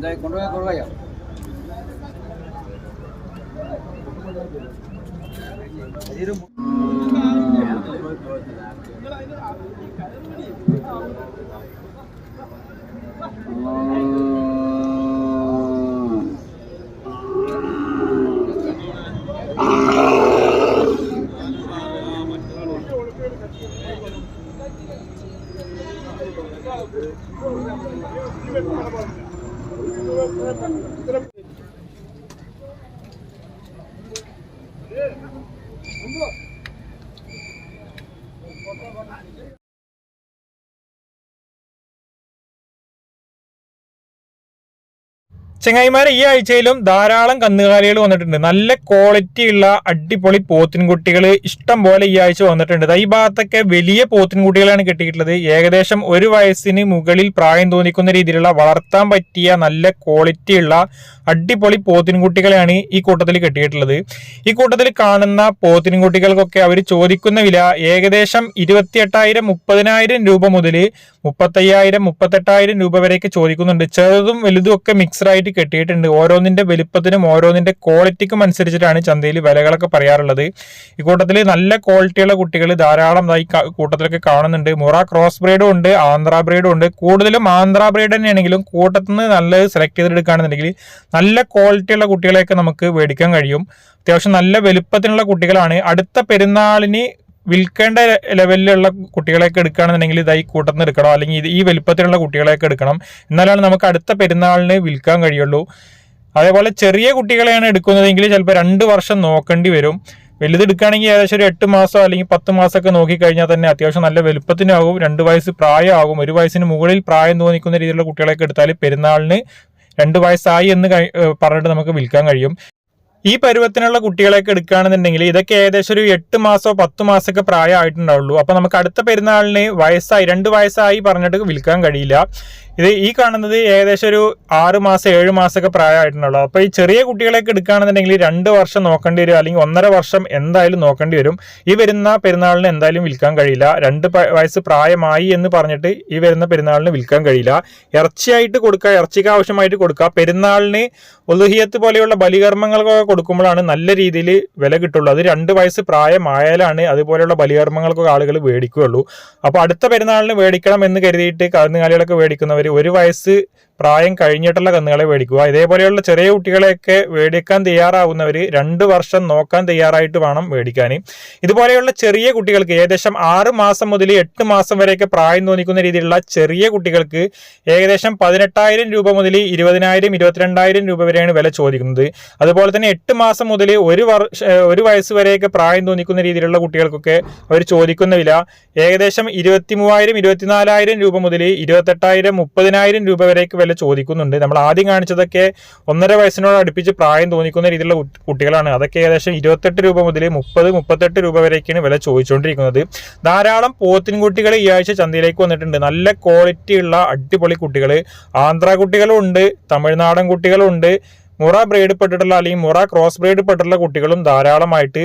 đây con đuôi con đuôi à Hãy subscribe Thank you. ചെങ്ങായിമാരെ ഈ ആഴ്ചയിലും ധാരാളം കന്നുകാലികൾ വന്നിട്ടുണ്ട്. നല്ല ക്വാളിറ്റി ഉള്ള അടിപൊളി പോത്തിൻകുട്ടികൾ ഇഷ്ടം പോലെ ഈ ആഴ്ച വന്നിട്ടുണ്ട്. ഈ ഭാഗത്തൊക്കെ വലിയ പോത്തിൻകുട്ടികളാണ് കിട്ടിയിട്ടുള്ളത്. ഏകദേശം ഒരു വയസ്സിന് മുകളിൽ പ്രായം തോന്നിക്കുന്ന രീതിയിലുള്ള വളർത്താൻ പറ്റിയ നല്ല ക്വാളിറ്റി ഉള്ള അടിപൊളി പോത്തിൻകുട്ടികളെയാണ് ഈ കൂട്ടത്തിൽ കിട്ടിയിട്ടുള്ളത്. ഈ കൂട്ടത്തിൽ കാണുന്ന പോത്തിൻകുട്ടികൾക്കൊക്കെ അവർ ചോദിക്കുന്ന വില ഏകദേശം ഇരുപത്തിയെട്ടായിരം മുപ്പതിനായിരം രൂപ മുതൽ മുപ്പത്തയ്യായിരം മുപ്പത്തെട്ടായിരം രൂപ വരെയൊക്കെ ചോദിക്കുന്നുണ്ട്. ചെറുതും വലുതും ഒക്കെ മിക്സഡ് ആയിട്ട് കെട്ടിയിട്ടുണ്ട്. ഓരോന്നിന്റെ വലിപ്പത്തിനും ഓരോന്നിന്റെ ക്വാളിറ്റിക്കും അനുസരിച്ചിട്ടാണ് ചന്തയിൽ വിലകളൊക്കെ പറയാറുള്ളത്. ഈ കൂട്ടത്തിൽ നല്ല ക്വാളിറ്റിയുള്ള കുട്ടികൾ ധാരാളം ഈ കൂട്ടത്തിലൊക്കെ കാണുന്നുണ്ട്. മുറ ക്രോസ് ബ്രീഡും ഉണ്ട് ആന്ധ്ര ബ്രീഡും ഉണ്ട്. കൂടുതലും ആന്ധ്ര ബ്രീഡ് തന്നെയാണെങ്കിലും കൂട്ടത്തിൽ നിന്ന് നല്ലത് സെലക്ട് ചെയ്തെടുക്കുകയാണെന്നുണ്ടെങ്കിൽ നല്ല ക്വാളിറ്റിയുള്ള കുട്ടികളെയൊക്കെ നമുക്ക് മേടിക്കാൻ കഴിയും. അത്യാവശ്യം നല്ല വലുപ്പത്തിനുള്ള കുട്ടികളാണ്. അടുത്ത പെരുന്നാളിന് വിൽക്കേണ്ട ലെവലിലുള്ള കുട്ടികളെയൊക്കെ എടുക്കുകയാണെന്നുണ്ടെങ്കിൽ ഇതായി കൂട്ടത്തിൽ എടുക്കണം. അല്ലെങ്കിൽ ഈ വലുപ്പത്തിലുള്ള കുട്ടികളെയൊക്കെ എടുക്കണം. എന്നാലാണ് നമുക്ക് അടുത്ത പെരുന്നാളിന് വിൽക്കാൻ കഴിയുള്ളൂ. അതേപോലെ ചെറിയ കുട്ടികളെയാണ് എടുക്കുന്നതെങ്കിൽ ചിലപ്പോൾ രണ്ട് വർഷം നോക്കേണ്ടി വരും. വലുത് എടുക്കുകയാണെങ്കിൽ ഏകദേശം ഒരു എട്ട് മാസം അല്ലെങ്കിൽ പത്ത് മാസമൊക്കെ നോക്കിക്കഴിഞ്ഞാൽ തന്നെ അത്യാവശ്യം നല്ല വലുപ്പത്തിനാകും. രണ്ട് വയസ്സ് പ്രായമാകും. ഒരു വയസ്സിന് മുകളിൽ പ്രായം തോന്നിക്കുന്ന രീതിയിലുള്ള കുട്ടികളെയൊക്കെ എടുത്താൽ പെരുന്നാളിന് രണ്ട് വയസ്സായി എന്ന് പറഞ്ഞിട്ട് നമുക്ക് വിൽക്കാൻ കഴിയും. ഈ പരുവത്തിനുള്ള കുട്ടികളെയൊക്കെ എടുക്കുകയാണെന്നുണ്ടെങ്കിൽ ഇതൊക്കെ ഏകദേശം ഒരു എട്ട് മാസോ പത്ത് മാസമൊക്കെ പ്രായമായിട്ടുണ്ടാവുള്ളൂ. അപ്പൊ നമുക്ക് അടുത്ത പെരുന്നാളിന് വയസ്സായി രണ്ട് വയസ്സായി പറഞ്ഞിട്ട് വിൽക്കാൻ കഴിയില്ല. ഇത് ഈ കാണുന്നത് ഏകദേശം ഒരു ആറ് മാസം ഏഴ് മാസമൊക്കെ പ്രായമായിട്ടുണ്ടല്ലോ. അപ്പോൾ ഈ ചെറിയ കുട്ടികളെയൊക്കെ എടുക്കുകയാണെന്നുണ്ടെങ്കിൽ രണ്ട് വർഷം നോക്കേണ്ടി വരും അല്ലെങ്കിൽ ഒന്നര വർഷം എന്തായാലും നോക്കേണ്ടി വരും. ഈ വരുന്ന പെരുന്നാളിന് എന്തായാലും വിൽക്കാൻ കഴിയില്ല. രണ്ട് വയസ്സ് പ്രായമായി എന്ന് പറഞ്ഞിട്ട് ഈ വരുന്ന പെരുന്നാളിന് വിൽക്കാൻ കഴിയില്ല. ഇറച്ചിയായിട്ട് കൊടുക്കുക ഇറച്ചിക്ക് ആവശ്യമായിട്ട് കൊടുക്കുക. പെരുന്നാളിന് ഒലുഹിയത്ത് പോലെയുള്ള ബലികർമ്മങ്ങൾക്കൊക്കെ കൊടുക്കുമ്പോഴാണ് നല്ല രീതിയിൽ വില കിട്ടുള്ളൂ. അത് രണ്ട് വയസ്സ് പ്രായമായാലാണ് അതുപോലെയുള്ള ബലികർമ്മങ്ങൾക്കൊക്കെ ആളുകൾ മേടിക്കുകയുള്ളൂ. അപ്പോൾ അടുത്ത പെരുന്നാളിന് മേടിക്കണം എന്ന് കരുതിയിട്ട് കന്നുകാലികളൊക്കെ മേടിക്കുന്നവർ ഒരു വയസ്സ് പ്രായം കഴിഞ്ഞിട്ടുള്ള കന്നുകളെ മേടിക്കുക. ഇതേപോലെയുള്ള ചെറിയ കുട്ടികളെയൊക്കെ മേടിക്കാൻ തയ്യാറാവുന്നവർ രണ്ട് വർഷം നോക്കാൻ തയ്യാറായിട്ട് വേണം മേടിക്കാൻ. ഇതുപോലെയുള്ള ചെറിയ കുട്ടികൾക്ക് ഏകദേശം ആറ് മാസം മുതൽ എട്ട് മാസം വരെയൊക്കെ പ്രായം തോന്നിക്കുന്ന രീതിയിലുള്ള ചെറിയ കുട്ടികൾക്ക് ഏകദേശം പതിനെട്ടായിരം രൂപ മുതൽ ഇരുപതിനായിരം ഇരുപത്തിരണ്ടായിരം രൂപ വരെയാണ് വില ചോദിക്കുന്നത്. അതുപോലെ തന്നെ എട്ട് മാസം മുതൽ ഒരു വർഷ ഒരു വയസ്സ് വരെയൊക്കെ പ്രായം തോന്നിക്കുന്ന രീതിയിലുള്ള കുട്ടികൾക്കൊക്കെ അവർ ചോദിക്കുന്ന വില ഏകദേശം ഇരുപത്തി മൂവായിരം ഇരുപത്തിനാലായിരം രൂപ മുതൽ ഇരുപത്തെട്ടായിരം മുപ്പതിനായിരം രൂപ വരെയൊക്കെ വില ചോദിക്കുന്നുണ്ട്. നമ്മൾ ആദ്യം കാണിച്ചതൊക്കെ ഒന്നര വയസ്സിനോട് അടുപ്പിച്ച് പ്രായം തോന്നിക്കുന്ന രീതിയിലുള്ള കുട്ടികളാണ്. അതൊക്കെ ഏകദേശം ഇരുപത്തെട്ട് രൂപ മുതൽ മുപ്പത് മുപ്പത്തെട്ട് രൂപ വരെയൊക്കെയാണ് വില ചോദിച്ചുകൊണ്ടിരിക്കുന്നത്. ധാരാളം പോത്തിൻകുട്ടികൾ ഈ ആഴ്ച ചന്തയിലേക്ക് വന്നിട്ടുണ്ട്. നല്ല ക്വാളിറ്റി ഉള്ള അടിപൊളി കുട്ടികൾ ആന്ധ്ര കുട്ടികളും ഉണ്ട് തമിഴ്നാടൻ കുട്ടികളും ഉണ്ട്. മുറ ബ്രേഡ് പെട്ടിട്ടുള്ള അല്ലെങ്കിൽ മുറ ക്രോസ് ബ്രേഡ് പെട്ടിട്ടുള്ള കുട്ടികളും ധാരാളമായിട്ട്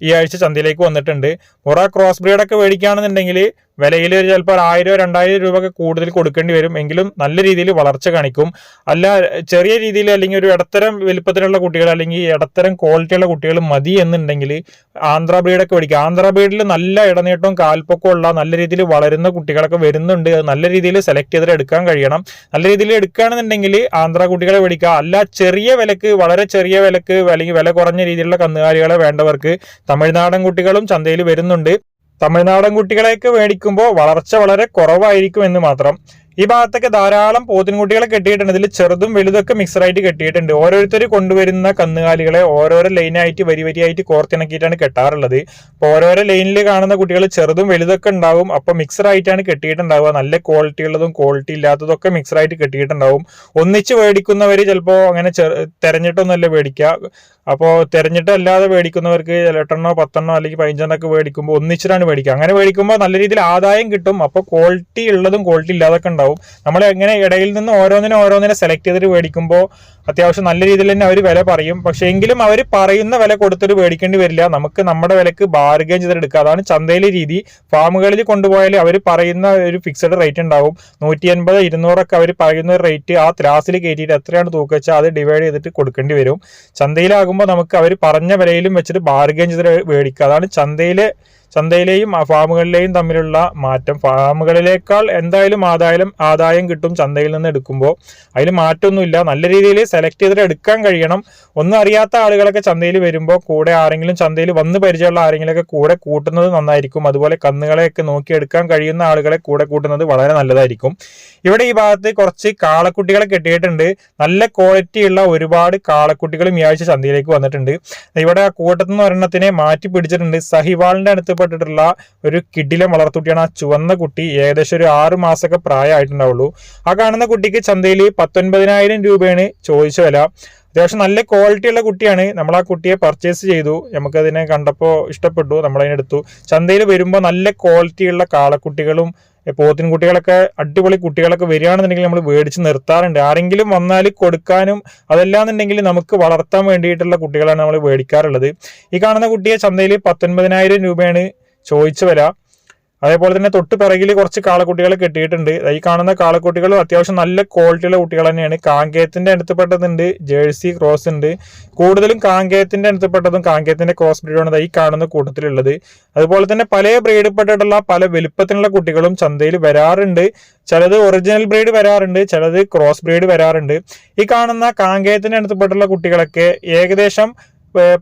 ഈ ആഴ്ച ചന്തയിലേക്ക് വന്നിട്ടുണ്ട്. മുറ ക്രോസ് ബ്രീഡൊക്കെ മേടിക്കുകയാണെന്നുണ്ടെങ്കിൽ വിലയിൽ ചിലപ്പോൾ ആയിരം രണ്ടായിരം രൂപ കൂടുതൽ കൊടുക്കേണ്ടി വരും. എങ്കിലും നല്ല രീതിയിൽ വളർച്ച കാണിക്കും. അല്ല ചെറിയ രീതിയിൽ അല്ലെങ്കിൽ ഒരു ഇടത്തരം വലുപ്പത്തിലുള്ള കുട്ടികൾ അല്ലെങ്കിൽ ഇടത്തരം ക്വാളിറ്റിയുള്ള കുട്ടികൾ മതി എന്നുണ്ടെങ്കിൽ ആന്ധ്ര ബ്രീഡൊക്കെ മേടിക്കുക ആന്ധ്ര ബ്രീഡിൽ നല്ല ഇടനീട്ടവും കാൽപ്പൊക്കം ഉള്ള നല്ല രീതിയിൽ വളരുന്ന കുട്ടികളൊക്കെ വരുന്നുണ്ട്. നല്ല രീതിയിൽ സെലക്ട് ചെയ്തിട്ട് എടുക്കാൻ കഴിയണം. നല്ല രീതിയിൽ എടുക്കുകയാണെന്നുണ്ടെങ്കിൽ ആന്ധ്ര കുട്ടികളെ മേടിക്കുക. അല്ല ചെറിയ വിലക്ക് വളരെ ചെറിയ വിലക്ക് അല്ലെങ്കിൽ വില കുറഞ്ഞ രീതിയിലുള്ള കന്നുകാലികളെ വേണ്ടവർക്ക് തമിഴ്നാടൻ കുട്ടികളും ചന്തയിൽ വരുന്നുണ്ട്. തമിഴ്നാടൻ കുട്ടികളെയൊക്കെ മേടിക്കുമ്പോൾ വളർച്ച വളരെ കുറവായിരിക്കും എന്ന് മാത്രം ഈ ഭാഗത്തൊക്കെ ധാരാളം പോത്തിൻകുട്ടികളെ കെട്ടിയിട്ടുണ്ട്. ഇതിൽ ചെറുതും വലുതൊക്കെ മിക്സറായിട്ട് കെട്ടിയിട്ടുണ്ട്. ഓരോരുത്തർ കൊണ്ടുവരുന്ന കന്നുകാലികളെ ഓരോരോ ലൈനായിട്ട് വരി വരിയായിട്ട് കോർത്തിണക്കിയിട്ടാണ് കെട്ടാറുള്ളത്. അപ്പോൾ ഓരോരോ ലൈനിൽ കാണുന്ന കുട്ടികൾ ചെറുതും വലുതൊക്കെ ഉണ്ടാവും. അപ്പോൾ മിക്സറായിട്ടാണ് കെട്ടിയിട്ടുണ്ടാവുക. നല്ല ക്വാളിറ്റി ഉള്ളതും ക്വാളിറ്റി ഇല്ലാത്തതൊക്കെ മിക്സറായിട്ട് കെട്ടിയിട്ടുണ്ടാവും. ഒന്നിച്ച് മേടിക്കുന്നവർ ചിലപ്പോൾ അങ്ങനെ തെരഞ്ഞിട്ടൊന്നുമല്ല മേടിക്കുക അപ്പോൾ തെരഞ്ഞിട്ടല്ലാതെ മേടിക്കുന്നവർക്ക് എട്ടെണ്ണോ പത്തെണ്ണോ അല്ലെങ്കിൽ പതിനഞ്ചെണ്ണൊക്കെ മേടിക്കുമ്പോൾ ഒന്നിച്ചിട്ടാണ് മേടിക്കുക അങ്ങനെ മേടിക്കുമ്പോൾ നല്ല രീതിയിൽ ആദായം കിട്ടും. അപ്പോൾ ക്വാളിറ്റി ഉള്ളതും ക്വാളിറ്റി ഇല്ലാതൊക്കെ ഉണ്ടാവും. നമ്മൾ എങ്ങനെ ഇടയിൽ നിന്ന് ഓരോന്നിനും ഓരോന്നിനെ സെലക്ട് ചെയ്തിട്ട് മേടിക്കുമ്പോൾ അത്യാവശ്യം നല്ല രീതിയിൽ തന്നെ അവർ വില പറയും. പക്ഷേ എങ്കിലും അവർ പറയുന്ന വില കൊടുത്തിട്ട് മേടിക്കേണ്ടി വരില്ല. നമുക്ക് നമ്മുടെ വിലക്ക് ബാർഗെയിൻ ചെയ്തെടുക്കുക അതാണ് ചന്തയിലെ രീതി. ഫാമുകളിൽ കൊണ്ടുപോയാൽ അവർ പറയുന്ന ഒരു ഫിക്സഡ് റേറ്റ് ഉണ്ടാവും. നൂറ്റി എൺപത് ഇരുന്നൂറൊക്കെ അവർ പറയുന്ന ഒരു റേറ്റ് ആ ത്രാസിൽ കയറ്റിയിട്ട് എത്രയാണ് തൂക്കുക വെച്ചാൽ അത് ഡിവൈഡ് ചെയ്തിട്ട് കൊടുക്കേണ്ടി വരും. ചന്തയിലാകുമ്പോൾ നമുക്ക് അവർ പറഞ്ഞ വിലയിലും വെച്ചിട്ട് ബാർഗെയിൻ ചെയ്ത് മേടിക്കുക അതാണ് ചന്തയിലെ ചന്തയിലെയും ഫാമുകളിലെയും തമ്മിലുള്ള മാറ്റം. ഫാമുകളിലേക്കാൾ എന്തായാലും ആദായം ആദായം കിട്ടും ചന്തയിൽ നിന്ന് എടുക്കുമ്പോൾ അതിൽ മാറ്റമൊന്നുമില്ല. നല്ല രീതിയിൽ സെലക്ട് ചെയ്തിട്ട് എടുക്കാൻ കഴിയണം. ഒന്നും അറിയാത്ത ആളുകളൊക്കെ ചന്തയിൽ വരുമ്പോൾ കൂടെ ആരെങ്കിലും ചന്തയിൽ വന്ന് പരിചയമുള്ള ആരെങ്കിലുമൊക്കെ കൂടെ കൂട്ടുന്നത് നന്നായിരിക്കും. അതുപോലെ കന്നുകളെയൊക്കെ നോക്കി എടുക്കാൻ കഴിയുന്ന ആളുകളെ കൂടെ കൂട്ടുന്നത് വളരെ നല്ലതായിരിക്കും. ഇവിടെ ഈ ഭാഗത്ത് കുറച്ച് കാളക്കുട്ടികളെ കെട്ടിയിട്ടുണ്ട്. നല്ല ക്വാളിറ്റിയുള്ള ഒരുപാട് കാളക്കുട്ടികളും ഈ ആഴ്ച ചന്തയിലേക്ക് വന്നിട്ടുണ്ട്. ഇവിടെ ആ കൂട്ടത്തുനിന്ന് ഒരെണ്ണത്തിനെ മാറ്റി പിടിച്ചിട്ടുണ്ട്. സഹിവാളിന്റെ അടുത്ത് പെട്ടിട്ടുള്ള ഒരു കിഡിലെ വളർത്തുട്ടിയാണ് ആ ചുവന്ന കുട്ടി. ഏകദേശം ഒരു ആറ് മാസമൊക്കെ പ്രായമായിട്ടുണ്ടാവുള്ളൂ. ആ കാണുന്ന കുട്ടിക്ക് ചന്തയിൽ പത്തൊൻപതിനായിരം രൂപയാണ് ചോദിച്ച വില. അത്യാവശ്യം നല്ല ക്വാളിറ്റി ഉള്ള കുട്ടിയാണ്. നമ്മൾ ആ കുട്ടിയെ പർച്ചേസ് ചെയ്തു. നമുക്കതിനെ കണ്ടപ്പോൾ ഇഷ്ടപ്പെട്ടു. നമ്മളതിനെടുത്തു ചന്തയിൽ വരുമ്പോൾ നല്ല ക്വാളിറ്റി ഉള്ള കാളക്കുട്ടികളും പോത്തിൻ കുട്ടികളൊക്കെ അടിപൊളി കുട്ടികളൊക്കെ വരികയാണെന്നുണ്ടെങ്കിൽ നമ്മൾ മേടിച്ച് നിർത്താറുണ്ട്. ആരെങ്കിലും വന്നാൽ കൊടുക്കാനും അതല്ലാന്നുണ്ടെങ്കിൽ നമുക്ക് വളർത്താൻ വേണ്ടിയിട്ടുള്ള കുട്ടികളാണ് നമ്മൾ മേടിക്കാറുള്ളത്. ഈ കാണുന്ന കുട്ടിയെ ചന്തയിൽ പത്തൊൻപതിനായിരം രൂപയാണ് ചോദിച്ച വില. അതേപോലെ തന്നെ തൊട്ട് പിറകിൽ കുറച്ച് കാളക്കുട്ടികൾ കെട്ടിയിട്ടുണ്ട്. ഈ കാണുന്ന കാളക്കുട്ടികൾ അത്യാവശ്യം നല്ല ക്വാളിറ്റിയുള്ള കുട്ടികൾ തന്നെയാണ്. കാങ്കേയത്തിന്റെ അടുത്തപ്പെട്ടതുണ്ട് ജേഴ്സി ക്രോസ് ഉണ്ട്. കൂടുതലും കാങ്കേയത്തിന്റെ അടുത്തപ്പെട്ടതും കാങ്കേയത്തിന്റെ ക്രോസ് ബ്രീഡാണ് ഈ കാണുന്ന കൂട്ടത്തിലുള്ളത്. അതുപോലെ തന്നെ പല ബ്രീഡിൽപ്പെട്ടിട്ടുള്ള പല വലുപ്പത്തിലുള്ള കുട്ടികളും ചന്തയിൽ വരാറുണ്ട്. ചിലത് ഒറിജിനൽ ബ്രീഡ് വരാറുണ്ട് ചിലത് ക്രോസ് ബ്രീഡ് വരാറുണ്ട്. ഈ കാണുന്ന കാങ്കേയത്തിന്റെ അടുത്തപ്പെട്ടുള്ള കുട്ടികളൊക്കെ ഏകദേശം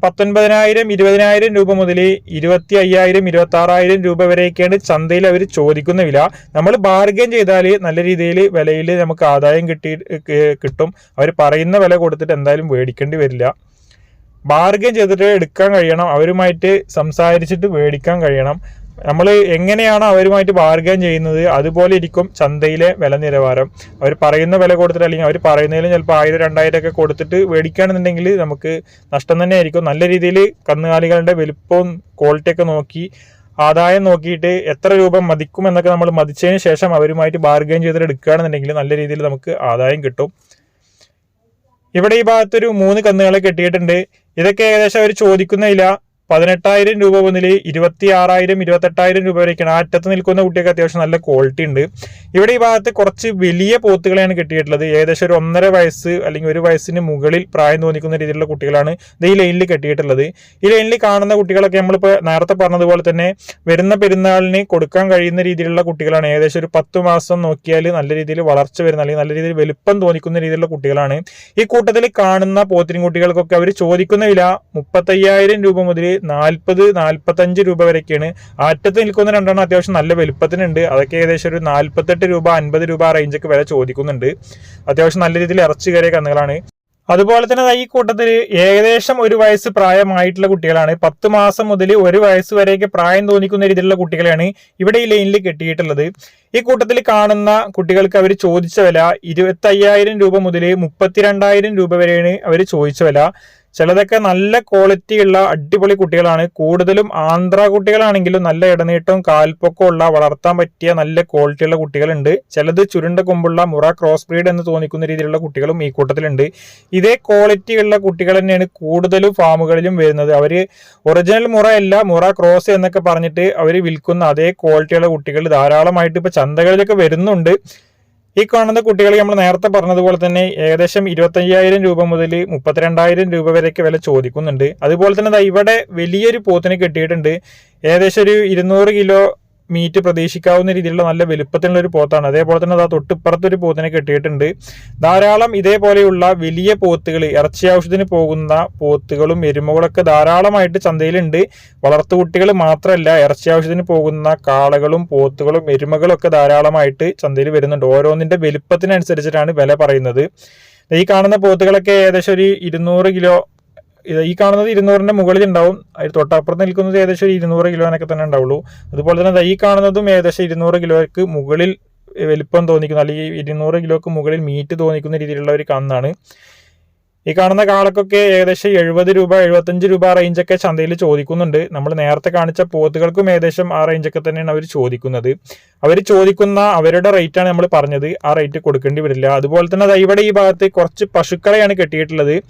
പത്തൊൻപതിനായിരം ഇരുപതിനായിരം രൂപ മുതൽ ഇരുപത്തി അയ്യായിരം ഇരുപത്തി ആറായിരം രൂപ വരെയൊക്കെയാണ് ചന്തയിൽ അവർ ചോദിക്കുന്ന വില. നമ്മൾ ബാർഗൈൻ ചെയ്താൽ നല്ല രീതിയിൽ വിലയിൽ നമുക്ക് ആദായം കിട്ടി കിട്ടും. അവർ പറയുന്ന വില കൊടുത്തിട്ട് എന്തായാലും മേടിക്കേണ്ടി വരില്ല. ബാർഗൈൻ ചെയ്തിട്ട് എടുക്കാൻ കഴിയണം. അവരുമായിട്ട് സംസാരിച്ചിട്ട് മേടിക്കാൻ കഴിയണം. നമ്മൾ എങ്ങനെയാണ് അവരുമായിട്ട് ബാർഗൈൻ ചെയ്യുന്നത്? അതുപോലെ ഇരിക്കും ചന്തയിലെ വില നിലവാരം. അവർ പറയുന്ന വില കൊടുത്തിട്ട് അല്ലെങ്കിൽ അവർ പറയുന്നതിലും ചിലപ്പോൾ ആയിരം രണ്ടായിരം ഒക്കെ കൊടുത്തിട്ട് മേടിക്കുകയാണെന്നുണ്ടെങ്കിൽ നമുക്ക് നഷ്ടം തന്നെ ആയിരിക്കും. നല്ല രീതിയിൽ കന്നുകാലികളുടെ വലുപ്പവും ക്വാളിറ്റിയൊക്കെ നോക്കി ആദായം നോക്കിയിട്ട് എത്ര രൂപ മതിക്കും എന്നൊക്കെ നമ്മൾ മതിച്ചതിന് ശേഷം അവരുമായിട്ട് ബാർഗൈൻ ചെയ്തിട്ട് എടുക്കുകയാണെന്നുണ്ടെങ്കിൽ നല്ല രീതിയിൽ നമുക്ക് ആദായം കിട്ടും. ഇവിടെ ഈ ഭാഗത്തൊരു മൂന്ന് കന്നുകളെ കെട്ടിയിട്ടുണ്ട്. ഇതൊക്കെ ഏകദേശം അവർ ചോദിക്കുന്ന വില പതിനെട്ടായിരം രൂപ മുതൽ ഇരുപത്തി ആറായിരം ഇരുപത്തെട്ടായിരം രൂപ വരെയൊക്കെയാണ് അറ്റത്ത് നിൽക്കുന്ന കുട്ടിയൊക്കെ അത്യാവശ്യം നല്ല ക്വാളിറ്റി ഉണ്ട്. ഇവിടെ ഈ ഭാഗത്ത് കുറച്ച് വലിയ പോത്തുകളെയാണ് കെട്ടിയിട്ടുള്ളത്. ഏകദേശം ഒരു ഒന്നര വയസ്സ് അല്ലെങ്കിൽ ഒരു വയസ്സിന് മുകളിൽ പ്രായം തോന്നിക്കുന്ന രീതിയിലുള്ള കുട്ടികളാണ് ഇത് ഈ ലൈനിൽ കെട്ടിയിട്ടുള്ളത്. ഈ ലൈനിൽ കാണുന്ന കുട്ടികളൊക്കെ നമ്മളിപ്പോൾ നേരത്തെ പറഞ്ഞതുപോലെ തന്നെ വരുന്ന പെരുന്നാളിന് കൊടുക്കാൻ കഴിയുന്ന രീതിയിലുള്ള കുട്ടികളാണ്. ഏകദേശം ഒരു പത്ത് മാസം നോക്കിയാൽ നല്ല രീതിയിൽ വളർച്ച വരുന്ന അല്ലെങ്കിൽ നല്ല രീതിയിൽ വലുപ്പം തോന്നിക്കുന്ന രീതിയിലുള്ള കുട്ടികളാണ്. ഈ കൂട്ടത്തിൽ കാണുന്ന പോത്തിനും കുട്ടികൾക്കൊക്കെ അവർ ചോദിക്കുന്ന വില മുപ്പത്തയ്യായിരം രൂപ മുതൽ നാൽപ്പത് നാൽപ്പത്തഞ്ച് രൂപ വരെയൊക്കെയാണ്. അറ്റത്ത് നിൽക്കുന്ന രണ്ടെണ്ണം അത്യാവശ്യം നല്ല വലുപ്പത്തിനുണ്ട്. അതൊക്കെ ഏകദേശം ഒരു നാൽപ്പത്തെട്ട് രൂപ അൻപത് രൂപ റേഞ്ചൊക്കെ വില ചോദിക്കുന്നുണ്ട്. അത്യാവശ്യം നല്ല രീതിയിൽ ഇറച്ചി കയറിയ കന്നുകളാണ് അതുപോലെ തന്നെ ഈ കൂട്ടത്തിൽ ഏകദേശം ഒരു വയസ്സ് പ്രായമായിട്ടുള്ള കുട്ടികളാണ്. പത്ത് മാസം മുതൽ ഒരു വയസ്സ് വരെയൊക്കെ പ്രായം തോന്നിക്കുന്ന രീതിയിലുള്ള കുട്ടികളെയാണ് ഇവിടെ ഈ ലൈനിൽ കെട്ടിയിട്ടുള്ളത്. ഈ കൂട്ടത്തിൽ കാണുന്ന കുട്ടികൾക്ക് അവർ ചോദിച്ച വില ഇരുപത്തയ്യായിരം രൂപ മുതൽ മുപ്പത്തിരണ്ടായിരം രൂപ വരെയാണ് അവർ ചോദിച്ച വില. ചിലതൊക്കെ നല്ല ക്വാളിറ്റി ഉള്ള അടിപൊളി കുട്ടികളാണ്. കൂടുതലും ആന്ധ്ര കുട്ടികളാണെങ്കിലും നല്ല ഇടനീട്ടവും കാൽപ്പൊക്കവും ഉള്ള വളർത്താൻ പറ്റിയ നല്ല ക്വാളിറ്റിയുള്ള കുട്ടികളുണ്ട്. ചിലത് ചുരുണ്ട കൊമ്പുള്ള മുറ ക്രോസ് ബ്രീഡ് എന്ന് തോന്നിക്കുന്ന രീതിയിലുള്ള കുട്ടികളും ഈ കൂട്ടത്തിലുണ്ട്. ഇതേ ക്വാളിറ്റി ഉള്ള കുട്ടികൾ തന്നെയാണ് കൂടുതലും ഫാമുകളിലും വരുന്നത്. അവർ ഒറിജിനൽ മുറ അല്ല മുറ ക്രോസ് എന്നൊക്കെ പറഞ്ഞിട്ട് അവർ വിൽക്കുന്ന അതേ ക്വാളിറ്റിയുള്ള കുട്ടികൾ ധാരാളമായിട്ട് ഇപ്പൊ ചന്തകളിലൊക്കെ വരുന്നുണ്ട്. ഈ കാണുന്ന കുട്ടികൾ നമ്മൾ നേരത്തെ പറഞ്ഞതുപോലെ തന്നെ ഏകദേശം ഇരുപത്തയ്യായിരം രൂപ മുതൽ മുപ്പത്തിരണ്ടായിരം രൂപ വരെയൊക്കെ വില ചോദിക്കുന്നുണ്ട്. അതുപോലെ തന്നെ ഇവിടെ വലിയൊരു പോത്തിനെ കിട്ടിയിട്ടുണ്ട്. ഏകദേശം ഒരു ഇരുന്നൂറ് കിലോ മീറ്റ് പ്രതീക്ഷിക്കാവുന്ന രീതിയിലുള്ള നല്ല വലുപ്പത്തിലുള്ള ഒരു പോത്താണ്. അതേപോലെ തന്നെ അതാ തൊട്ടിപ്പുറത്തൊരു പോത്തിനെ കെട്ടിയിട്ടുണ്ട്. ധാരാളം ഇതേപോലെയുള്ള വലിയ പോത്തുകൾ ഇറച്ചി ആവശ്യത്തിന് പോകുന്ന പോത്തുകളും എരുമകളൊക്കെ ധാരാളമായിട്ട് ചന്തയിലുണ്ട്. വളർത്തുകുട്ടികൾ മാത്രമല്ല ഇറച്ചി ആവശ്യത്തിന് പോകുന്ന കാളകളും പോത്തുകളും എരുമകളും ഒക്കെ ധാരാളമായിട്ട് ചന്തയിൽ വരുന്നുണ്ട്. ഓരോന്നിന്റെ വലുപ്പത്തിനനുസരിച്ചിട്ടാണ് വില പറയുന്നത്. ഈ കാണുന്ന പോത്തുകളൊക്കെ ഏകദേശം ഒരു ഇരുന്നൂറ് കിലോ ഈ കാണുന്നത് ഇരുന്നൂറിന്റെ മുകളിൽ ഉണ്ടാവും. അതിൽ തൊട്ടപ്പുറത്ത് നിൽക്കുന്നത് ഏകദേശം ഒരു ഇരുന്നൂറ് കിലോനൊക്കെ തന്നെ ഉണ്ടാവുള്ളൂ. അതുപോലെ തന്നെ ഈ കാണുന്നതും ഏകദേശം ഇരുന്നൂറ് കിലോയ്ക്ക് മുകളിൽ വലിപ്പം തോന്നിക്കുന്ന. അല്ലെങ്കിൽ ഇരുന്നൂറ് കിലോയ്ക്ക് മുകളിൽ മീറ്റ് തോന്നിക്കുന്ന രീതിയിലുള്ള ഒരു കന്നാണ്. ഈ കാണുന്ന കാളക്കൊക്കെ ഏകദേശം എഴുപത് രൂപ എഴുപത്തഞ്ച് രൂപ റേഞ്ചൊക്കെ ചന്തയിൽ ചോദിക്കുന്നുണ്ട്. നമ്മൾ നേരത്തെ കാണിച്ച പോത്തുകൾക്കും ഏകദേശം ആ റേഞ്ചൊക്കെ തന്നെയാണ് അവർ ചോദിക്കുന്നത്. അവർ ചോദിക്കുന്ന അവരുടെ റേറ്റാണ് നമ്മൾ പറഞ്ഞത്. ആ റേറ്റ് കൊടുക്കേണ്ടി വരില്ല. അതുപോലെ തന്നെ ഇവിടെ ഈ ഭാഗത്ത് കുറച്ച് പശുക്കളെയാണ് കെട്ടിയിട്ടുള്ളത്.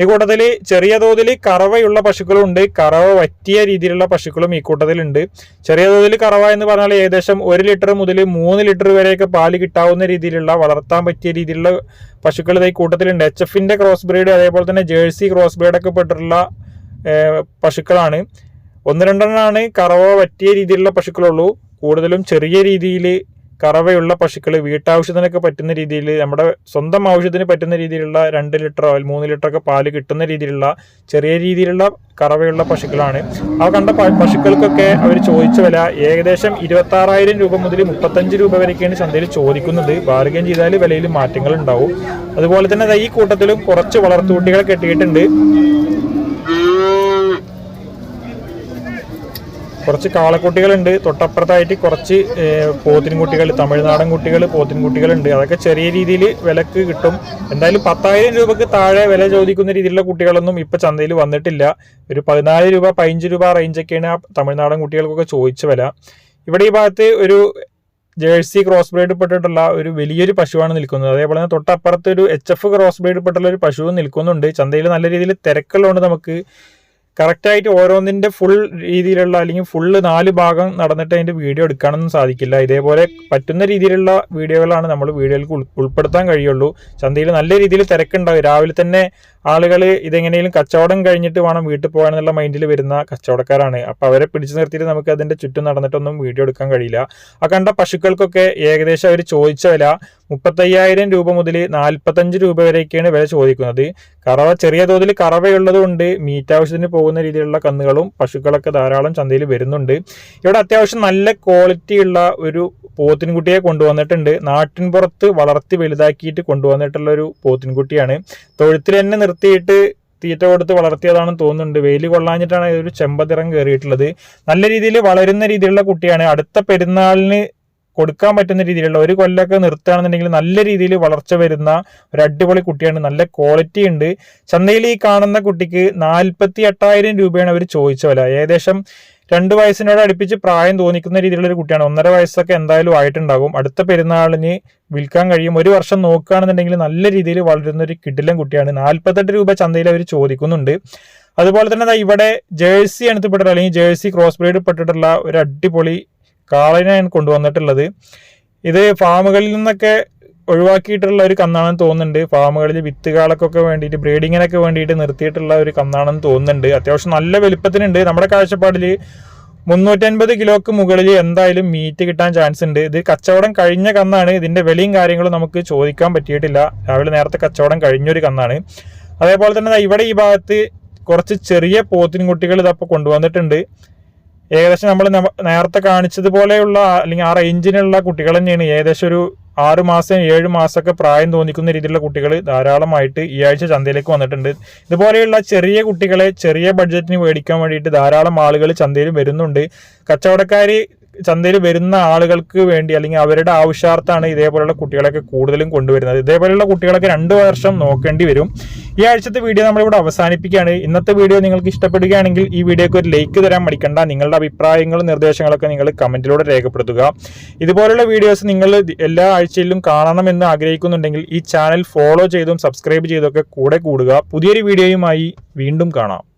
ഈ കൂട്ടത്തിൽ ചെറിയ തോതിൽ കറവയുള്ള പശുക്കളും ഉണ്ട് കറവ വറ്റിയ രീതിയിലുള്ള പശുക്കളും ഈ കൂട്ടത്തിലുണ്ട്. ചെറിയ തോതിൽ കറവ എന്ന് പറഞ്ഞാൽ ഏകദേശം ഒരു ലിറ്റർ മുതൽ മൂന്ന് ലിറ്റർ വരെയൊക്കെ പാൽ കിട്ടാവുന്ന രീതിയിലുള്ള വളർത്താൻ പറ്റിയ രീതിയിലുള്ള പശുക്കൾ ഈ കൂട്ടത്തിലുണ്ട്. എച്ച് എഫിന്റെ ക്രോസ് ബ്രീഡ് അതേപോലെ തന്നെ ജേഴ്സി ക്രോസ് ബ്രീഡ് ഒക്കെ പെട്ടിട്ടുള്ള പശുക്കളാണ്. ഒന്ന് രണ്ടെണ്ണമാണ് കറവ പറ്റിയ രീതിയിലുള്ള പശുക്കളുള്ളൂ. കൂടുതലും ചെറിയ രീതിയിൽ കറവയുള്ള പശുക്കൾ വീട്ടാവശ്യത്തിനൊക്കെ പറ്റുന്ന രീതിയിൽ നമ്മുടെ സ്വന്തം ആവശ്യത്തിന് പറ്റുന്ന രീതിയിലുള്ള രണ്ട് ലിറ്ററോ അല്ലെങ്കിൽ മൂന്ന് ലിറ്റർ ഒക്കെ പാൽ കിട്ടുന്ന രീതിയിലുള്ള ചെറിയ രീതിയിലുള്ള കറവയുള്ള പശുക്കളാണ്. ആ കണ്ട പശുക്കൾക്കൊക്കെ അവർ ചോദിച്ച വില ഏകദേശം ഇരുപത്തി ആറായിരം രൂപ മുതൽ മുപ്പത്തഞ്ച് രൂപ വരെയൊക്കെയാണ് ചന്തയിൽ ചോദിക്കുന്നത്. ബാർഗൈൻ ചെയ്താൽ വിലയിൽ മാറ്റങ്ങൾ ഉണ്ടാവും. അതുപോലെ തന്നെ ഈ കൂട്ടത്തിലും കുറച്ച് വളർത്തുകുട്ടികളെ കെട്ടിയിട്ടുണ്ട്. കുറച്ച് കാളക്കുട്ടികളുണ്ട്. തൊട്ടപ്പുറത്തായിട്ട് കുറച്ച് പോത്തിൻകുട്ടികൾ തമിഴ്നാടൻ കുട്ടികൾ പോത്തിൻകുട്ടികളുണ്ട്. അതൊക്കെ ചെറിയ രീതിയിൽ വിലക്ക് കിട്ടും. എന്തായാലും പത്തായിരം രൂപക്ക് താഴെ വില ചോദിക്കുന്ന രീതിയിലുള്ള കുട്ടികളൊന്നും ഇപ്പം ചന്തയിൽ വന്നിട്ടില്ല. ഒരു പതിനാല് രൂപ പതിനഞ്ച് രൂപ റേഞ്ചൊക്കെയാണ് ആ തമിഴ്നാടൻ കുട്ടികൾക്കൊക്കെ ചോദിച്ച വില. ഇവിടെ ഈ ഭാഗത്ത് ഒരു ജേഴ്സി ക്രോസ് ബ്രീഡ് പെട്ടിട്ടുള്ള ഒരു വലിയൊരു പശുവാണ് നിൽക്കുന്നത്. അതേപോലെ തന്നെ തൊട്ടപ്പുറത്ത് ഒരു എച്ച് എഫ് ക്രോസ് ബ്രീഡ് പെട്ടുള്ള ഒരു പശുവും നിൽക്കുന്നുണ്ട്. ചന്തയിൽ നല്ല രീതിയിൽ തിരക്കുള്ളതുകൊണ്ട് നമുക്ക് കറക്റ്റായിട്ട് ഓരോന്നിന്റെ ഫുൾ രീതിയിലുള്ള അല്ലെങ്കിൽ ഫുള്ള് നാല് ഭാഗം നടന്നിട്ട് അതിന്റെ വീഡിയോ എടുക്കാനൊന്നും സാധിക്കില്ല. ഇതേപോലെ പറ്റുന്ന രീതിയിലുള്ള വീഡിയോകളാണ് നമ്മൾ വീഡിയോയിൽ ഉൾ- ഉൾപ്പെടുത്താൻ കഴിയുള്ളൂ. ചന്തയിൽ നല്ല രീതിയിൽ തിരക്കുണ്ടാവും. രാവിലെ തന്നെ ആളുകൾ ഇതെങ്ങനെയും കച്ചവടം കഴിഞ്ഞിട്ട് വേണം വീട്ടിൽ പോകാനെന്നുള്ള മൈൻഡിൽ വരുന്ന കച്ചവടക്കാരാണ്. അപ്പോൾ അവരെ പിടിച്ചു നിർത്തിയിട്ട് നമുക്ക് അതിന്റെ ചുറ്റും നടന്നിട്ടൊന്നും വീഡിയോ എടുക്കാൻ കഴിയില്ല. ആ കണ്ട പശുക്കൾക്കൊക്കെ ഏകദേശം അവർ ചോദിച്ച വില മുപ്പത്തയ്യായിരം രൂപ മുതൽ നാൽപ്പത്തഞ്ച് രൂപ വരെയൊക്കെയാണ് വില ചോദിക്കുന്നത്. കറവ ചെറിയ തോതിൽ കറവയുള്ളത് കൊണ്ട് മീറ്റ് ആവശ്യത്തിന് പോകുന്ന രീതിയിലുള്ള കന്നുകളും പശുക്കളൊക്കെ ധാരാളം ചന്തയിൽ വരുന്നുണ്ട്. ഇവിടെ അത്യാവശ്യം നല്ല ക്വാളിറ്റി ഉള്ള ഒരു പോത്തിൻകുട്ടിയെ കൊണ്ടുവന്നിട്ടുണ്ട്. നാട്ടിൻപുറത്ത് വളർത്തി വലുതാക്കിയിട്ട് കൊണ്ടുവന്നിട്ടുള്ള ഒരു പോത്തിൻകുട്ടിയാണ്. തൊഴുത്തിൽ തന്നെ നിർത്തിയിട്ട് തീറ്റ കൊടുത്ത് വളർത്തിയതാണെന്ന് തോന്നുന്നുണ്ട്. വെയിൽ കൊള്ളാഞ്ഞിട്ടാണ് ഒരു ചെമ്പതിറം കയറിയിട്ടുള്ളത്. നല്ല രീതിയിൽ വളരുന്ന രീതിയിലുള്ള കുട്ടിയാണ്. അടുത്ത പെരുന്നാളിന് കൊടുക്കാൻ പറ്റുന്ന രീതിയിലുള്ള ഒരു കൊല്ലമൊക്കെ നിർത്തുകയാണെന്നുണ്ടെങ്കിൽ നല്ല രീതിയിൽ വളർച്ച വരുന്ന ഒരു അടിപൊളി കുട്ടിയാണ്. നല്ല ക്വാളിറ്റി ഉണ്ട്. ചന്തയിൽ ഈ കാണുന്ന കുട്ടിക്ക് നാൽപ്പത്തി എട്ടായിരം രൂപയാണ് അവർ ചോദിച്ച വില. ഏകദേശം രണ്ട് വയസ്സിനോട് അടുപ്പിച്ച് പ്രായം തോന്നിക്കുന്ന രീതിയിലുള്ള ഒരു കുട്ടിയാണ്. ഒന്നര വയസ്സൊക്കെ എന്തായാലും ആയിട്ടുണ്ടാകും. അടുത്ത പെരുന്നാളിന് വിൽക്കാൻ കഴിയും. ഒരു വർഷം നോക്കുകയാണെന്നുണ്ടെങ്കിൽ നല്ല രീതിയിൽ വളരുന്ന ഒരു കിടിലൻ കുട്ടിയാണ്. നാൽപ്പത്തെട്ട് രൂപ ചന്തയിൽ അവർ ചോദിക്കുന്നുണ്ട്. അതുപോലെ തന്നെ ഇവിടെ ജേഴ്സി അണുത്തിപ്പെട്ടിട്ടുള്ള അല്ലെങ്കിൽ ജേഴ്സി ക്രോസ് ബ്രീഡ് പെട്ടിട്ടുള്ള ഒരു അടിപൊളി കാളനെയാണ് കൊണ്ടുവന്നിട്ടുള്ളത്. ഇത് ഫാമുകളിൽ നിന്നൊക്കെ ഒഴിവാക്കിയിട്ടുള്ള ഒരു കന്നാണെന്ന് തോന്നുന്നുണ്ട്. ഫാമുകളിൽ വിത്തുകാളക്കൊക്കെ വേണ്ടിയിട്ട് ബ്രീഡിങ്ങിനൊക്കെ വേണ്ടിയിട്ട് നിർത്തിയിട്ടുള്ള ഒരു കന്നാണെന്ന് തോന്നുന്നുണ്ട്. അത്യാവശ്യം നല്ല വലുപ്പത്തിനുണ്ട്. നമ്മുടെ കാഴ്ചപ്പാടിൽ മുന്നൂറ്റൻപത് കിലോക്ക് മുകളിൽ എന്തായാലും മീറ്റ് കിട്ടാൻ ചാൻസ് ഉണ്ട്. ഇത് കച്ചവടം കഴിഞ്ഞ കന്നാണ്. ഇതിന്റെ വിലയും കാര്യങ്ങളും നമുക്ക് ചോദിക്കാൻ പറ്റിയിട്ടില്ല. രാവിലെ നേരത്തെ കച്ചവടം കഴിഞ്ഞൊരു കന്നാണ്. അതേപോലെ തന്നെ ഇവിടെ ഈ ഭാഗത്ത് കുറച്ച് ചെറിയ പോത്തിൻകുട്ടികൾ ഇതപ്പോൾ കൊണ്ടുവന്നിട്ടുണ്ട്. ഏകദേശം നമ്മൾ നേരത്തെ കാണിച്ചതുപോലെയുള്ള അല്ലെങ്കിൽ ആ റേഞ്ചിനുള്ള കുട്ടികൾ തന്നെയാണ്. ഏകദേശം ഒരു ആറ് മാസം ഏഴ് മാസമൊക്കെ പ്രായം തോന്നിക്കുന്ന രീതിയിലുള്ള കുട്ടികൾ ധാരാളമായിട്ട് ഈ ആഴ്ച ചന്തയിലേക്ക് വന്നിട്ടുണ്ട്. ഇതുപോലെയുള്ള ചെറിയ കുട്ടികളെ ചെറിയ ബഡ്ജറ്റിന് മേടിക്കാൻ വേണ്ടിയിട്ട് ധാരാളം ആളുകൾ ചന്തയിൽ വരുന്നുണ്ട്. കച്ചവടക്കാർ ചന്തയിൽ വരുന്ന ആളുകൾക്ക് വേണ്ടി അല്ലെങ്കിൽ അവരുടെ ആവശ്യാർത്ഥമാണ് ഇതേപോലെയുള്ള കുട്ടികളൊക്കെ കൂടുതലും കൊണ്ടുവരുന്നത്. ഇതേപോലെയുള്ള കുട്ടികളൊക്കെ രണ്ട് വർഷം നോക്കേണ്ടി വരും. ഈ ആഴ്ചത്തെ വീഡിയോ നമ്മളിവിടെ അവസാനിപ്പിക്കുകയാണ്. ഇന്നത്തെ വീഡിയോ നിങ്ങൾക്ക് ഇഷ്ടപ്പെടുകയാണെങ്കിൽ ഈ വീഡിയോക്ക് ഒരു ലൈക്ക് തരാൻ മടിക്കണ്ട. നിങ്ങളുടെ അഭിപ്രായങ്ങളും നിർദ്ദേശങ്ങളൊക്കെ നിങ്ങൾ കമന്റിലൂടെ രേഖപ്പെടുത്തുക. ഇതുപോലുള്ള വീഡിയോസ് നിങ്ങൾ എല്ലാ ആഴ്ചയിലും കാണണമെന്ന് ആഗ്രഹിക്കുന്നുണ്ടെങ്കിൽ ഈ ചാനൽ ഫോളോ ചെയ്തും സബ്സ്ക്രൈബ് ചെയ്തൊക്കെ കൂടെ കൂടുക. പുതിയൊരു വീഡിയോയുമായി വീണ്ടും കാണാം.